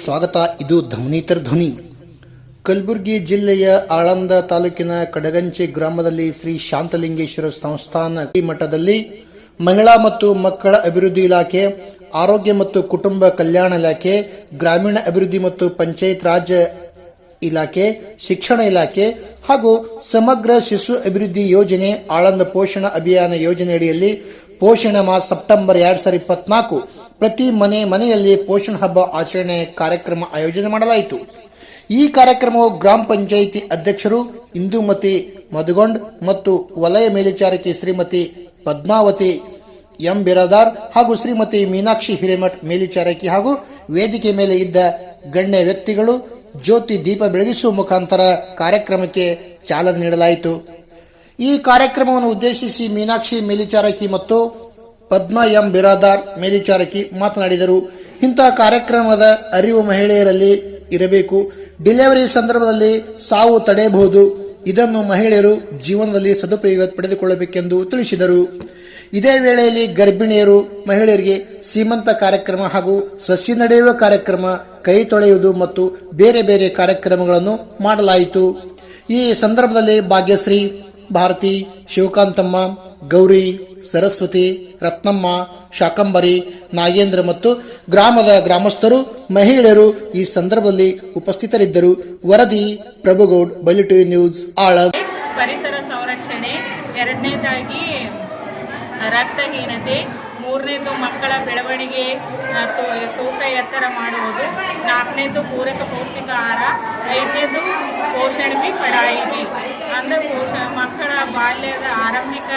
ಸ್ವಾಗತ. ಇದು ಧ್ವನಿತರ ಧ್ವನಿ. ಕಲಬುರಗಿ ಜಿಲ್ಲೆಯ ಆಳಂದ ತಾಲೂಕಿನ ಕಡಗಂಚೆ ಗ್ರಾಮದಲ್ಲಿ ಶ್ರೀ ಶಾಂತಲಿಂಗೇಶ್ವರ ಸಂಸ್ಥಾನ ಮಠದಲ್ಲಿ ಮಹಿಳಾ ಮತ್ತು ಮಕ್ಕಳ ಅಭಿವೃದ್ಧಿ ಇಲಾಖೆ, ಆರೋಗ್ಯ ಮತ್ತು ಕುಟುಂಬ ಕಲ್ಯಾಣ ಇಲಾಖೆ, ಗ್ರಾಮೀಣ ಅಭಿವೃದ್ಧಿ ಮತ್ತು ಪಂಚಾಯತ್ ರಾಜ್ ಇಲಾಖೆ, ಶಿಕ್ಷಣ ಇಲಾಖೆ ಹಾಗೂ ಸಮಗ್ರ ಶಿಶು ಅಭಿವೃದ್ಧಿ ಯೋಜನೆ, ಆಳಂದ ಪೋಷಣ ಅಭಿಯಾನ ಯೋಜನೆಯಡಿಯಲ್ಲಿ ಪೋಷಣ ಮಾಸ ಸೆಪ್ಟೆಂಬರ್ ಎರಡ್ ಸಾವಿರದ ಇಪ್ಪತ್ನಾಲ್ಕು ಪ್ರತಿ ಮನೆ ಮನೆಯಲ್ಲಿ ಪೋಷಣ ಹಬ್ಬ ಆಚರಣೆ ಕಾರ್ಯಕ್ರಮ ಆಯೋಜನೆ ಮಾಡಲಾಯಿತು. ಈ ಕಾರ್ಯಕ್ರಮವು ಗ್ರಾಮ ಪಂಚಾಯಿತಿ ಅಧ್ಯಕ್ಷರು ಇಂದುಮತಿ ಮಧುಗೊಂಡ್ ಮತ್ತು ವಲಯ ಮೇಲ್ವಿಚಾರಕಿ ಶ್ರೀಮತಿ ಪದ್ಮಾವತಿ ಎಂ ಬಿರಾದಾರ್ ಹಾಗೂ ಶ್ರೀಮತಿ ಮೀನಾಕ್ಷಿ ಹಿರೇಮಠ್ ಮೇಲ್ವಿಚಾರಕಿ ಹಾಗೂ ವೇದಿಕೆ ಮೇಲೆ ಇದ್ದ ಗಣ್ಯ ವ್ಯಕ್ತಿಗಳು ಜ್ಯೋತಿ ದೀಪ ಬೆಳಗಿಸುವ ಮುಖಾಂತರ ಕಾರ್ಯಕ್ರಮಕ್ಕೆ ಚಾಲನೆ ನೀಡಲಾಯಿತು. ಈ ಕಾರ್ಯಕ್ರಮವನ್ನು ಉದ್ದೇಶಿಸಿ ಮೀನಾಕ್ಷಿ ಮೇಲ್ವಿಚಾರಕಿ ಮತ್ತು ಪದ್ಮ ಎಂ ಬಿರಾದಾರ್ ಮೇಲ್ವಿಚಾರಕಿ ಮಾತನಾಡಿದರು. ಇಂತಹ ಕಾರ್ಯಕ್ರಮದ ಅರಿವು ಮಹಿಳೆಯರಲ್ಲಿ ಇರಬೇಕು. ಡಿಲಿವರಿ ಸಂದರ್ಭದಲ್ಲಿ ಸಾವು ತಡೆಯಬಹುದು. ಇದನ್ನು ಮಹಿಳೆಯರು ಜೀವನದಲ್ಲಿ ಸದುಪಯೋಗ ಪಡೆದುಕೊಳ್ಳಬೇಕೆಂದು ತಿಳಿಸಿದರು. ಇದೇ ವೇಳೆಯಲ್ಲಿ ಗರ್ಭಿಣಿಯರು ಮಹಿಳೆಯರಿಗೆ ಸೀಮಂತ ಕಾರ್ಯಕ್ರಮ ಹಾಗೂ ಸಸಿ ನಡೆಯುವ ಕಾರ್ಯಕ್ರಮ, ಕೈ ತೊಳೆಯುವುದು ಮತ್ತು ಬೇರೆ ಬೇರೆ ಕಾರ್ಯಕ್ರಮಗಳನ್ನು ಮಾಡಲಾಯಿತು. ಈ ಸಂದರ್ಭದಲ್ಲಿ ಭಾಗ್ಯಶ್ರೀ, ಭಾರತಿ, ಶಿವಕಾಂತಮ್ಮ, ಗೌರಿ ಸರಸ್ವತಿ, ರತ್ನಮ್ಮ, ಶಾಕಂಬರಿ, ನಾಗೇಂದ್ರ ಮತ್ತು ಗ್ರಾಮದ ಗ್ರಾಮಸ್ಥರು, ಮಹಿಳೆಯರು ಈ ಸಂದರ್ಭದಲ್ಲಿ ಉಪಸ್ಥಿತರಿದ್ದರು. ವರದಿ, ಪ್ರಭುಗೌಡ್ ಬಲಿಟು ನ್ಯೂಸ್, ಆಳ. ಪರಿಸರ ಸಂರಕ್ಷಣೆ, ಎರಡನೇದಾಗಿ, ರಕ್ತಹೀನತೆ, ಮೂರನೇದು ಮಕ್ಕಳ ಬೆಳವಣಿಗೆ ತೂಕ ಎತ್ತರ ಮಾಡುವುದು, ನಾಲ್ಕನೇದು ಪೂರಕ ಪೌಷ್ಟಿಕ ಆಹಾರ, ಐದನೇದು ಪೋಷಣ ಪಡಾಯಿ ಅಂದರೆ ಪೋಷ ಮಕ್ಕಳ ಬಾಲ್ಯದ ಆರಂಭಿಕ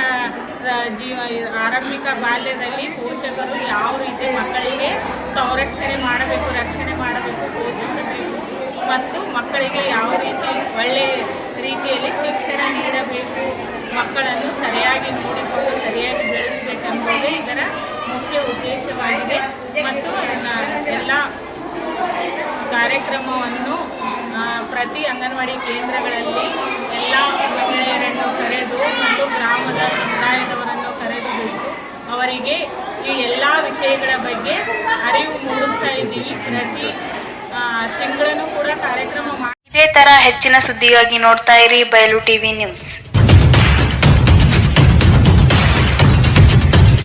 ಜೀವ, ಆರಂಭಿಕ ಬಾಲ್ಯದಲ್ಲಿ ಪೋಷಕರು ಯಾವ ರೀತಿ ಮಕ್ಕಳಿಗೆ ಸಂರಕ್ಷಣೆ ಮಾಡಬೇಕು, ರಕ್ಷಣೆ ಮಾಡಬೇಕು, ಪೋಷಿಸಬೇಕು ಮತ್ತು ಮಕ್ಕಳಿಗೆ ಯಾವ ರೀತಿ ಒಳ್ಳೆಯ ರೀತಿಯಲ್ಲಿ ಶಿಕ್ಷಣ ನೀಡಬೇಕು, ಮಕ್ಕಳನ್ನು ಸರಿಯಾಗಿ ನೋಡಿಕೊಂಡು ಸರಿಯಾಗಿ ಬೆಳೆಸಬೇಕೆಂಬುದೇ ಇದರ ಮುಖ್ಯ ಉದ್ದೇಶವಾಗಿದೆ ಮತ್ತು ಎಲ್ಲ ಕಾರ್ಯಕ್ರಮವನ್ನು ಪ್ರತಿ ಅಂಗನವಾಡಿ ಕೇಂದ್ರಗಳಲ್ಲಿ ಎಲ್ಲ ಮಹಿಳೆಯರನ್ನು ಕರೆದು ಮತ್ತು ಗ್ರಾಮದ ಸಮುದಾಯದವರನ್ನು ಕರೆದು ಅವರಿಗೆ ಈ ಎಲ್ಲ ವಿಷಯಗಳ ಬಗ್ಗೆ ಅರಿವು ಮೂಡಿಸ್ತಾ ಇದ್ದೀವಿ. ಪ್ರತಿ ತಿಂಗಳೂ ಕೂಡ ಕಾರ್ಯಕ್ರಮ ಮಾಡಿ ಇದೇ ತರ ಹೆಚ್ಚಿನ ಸುದ್ದಿಗಾಗಿ ನೋಡ್ತಾ ಇರಿ ಬಯಲು ಟಿವಿ ನ್ಯೂಸ್.